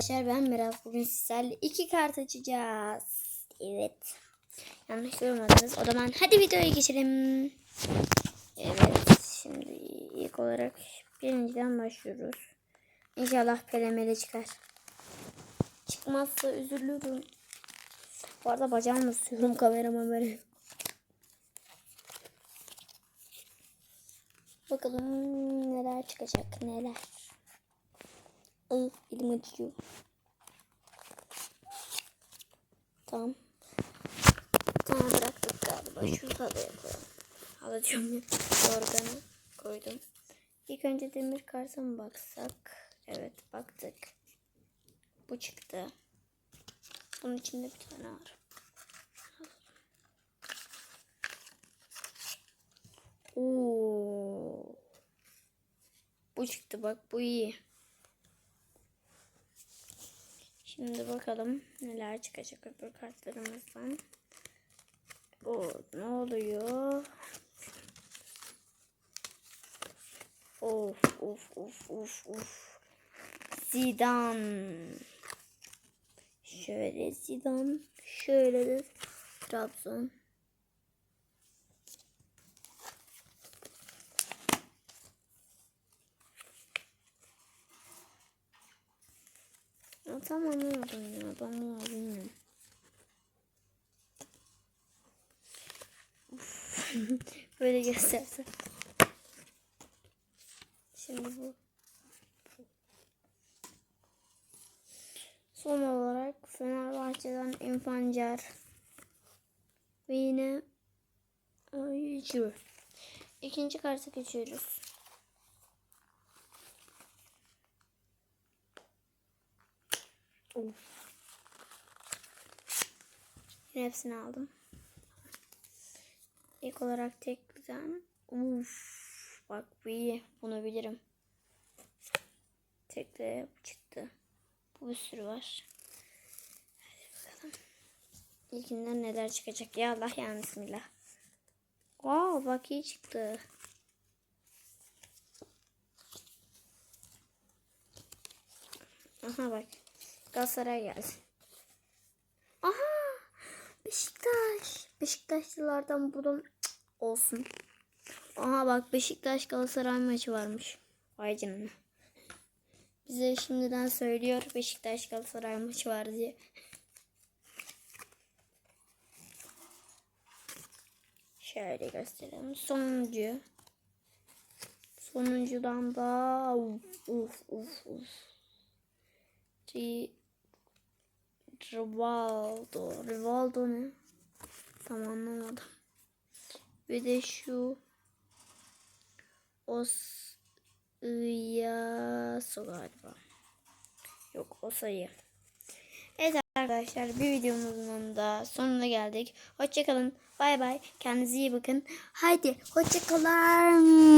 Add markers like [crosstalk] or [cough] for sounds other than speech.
Arkadaşlar ben Miraz. Bugün sizlerle iki kart açacağız. Evet. Yanlış görmediniz. O zaman hadi videoya geçelim. Evet. Şimdi ilk olarak birinciden başlıyoruz. İnşallah pelemeli çıkar. Çıkmazsa üzülürüm. Bu arada bacağımla sürüyorum kamerama böyle. Bakalım neler çıkacak neler. Ay elim acıyor. Tamam. Tane bıraktık galiba. Şurada da yapalım. Alacağım ya. Organı koydum. İlk önce demir karta mı baksak? Evet baktık. Bu çıktı. Bunun içinde bir tane var. Oo. Bu çıktı bak bu iyi. Şimdi bakalım neler çıkacak öbür kartlarımızdan. O ne oluyor? Of of of of of. Zidane. Şöyle Zidane. Şöyle de Trabzon. Ya tam anlamadım ya. Ben bunu bilmiyorum. [laughs] Böyle gösterse. Şimdi bu. Son olarak Fenerbahçe'den İnfancar. Ve yine Ayıcı. İkinci karta geçiyoruz. Of. Yine hepsini aldım. İlk olarak tek düzen. Uf. Bak bu iyi. Bunu bilirim. Tekle bu çıktı. Bu bir sürü var. Hadi bakalım. İlkinden neler çıkacak? Ya Allah ya Bismillah. Wow bak iyi çıktı. Aha bak. Galatasaray geldi. Aha! Beşiktaş. Beşiktaşlılardan buradan olsun. Aha bak Beşiktaş Galatasaray maçı varmış. Vay canına. Bize şimdiden söylüyor Beşiktaş Galatasaray maçı var diye. Şöyle gösterelim. Sonuncu. Sonuncudan da uf uf uf uf. Ri- Rivaldo. Rivaldo ne? Tam anlamadım. Bir de şu Osayasu galiba. Yok o sayı. Evet arkadaşlar bir videomuzun da sonuna geldik. Hoşçakalın. Bay bay. Kendinize iyi bakın. Haydi hoşçakalın.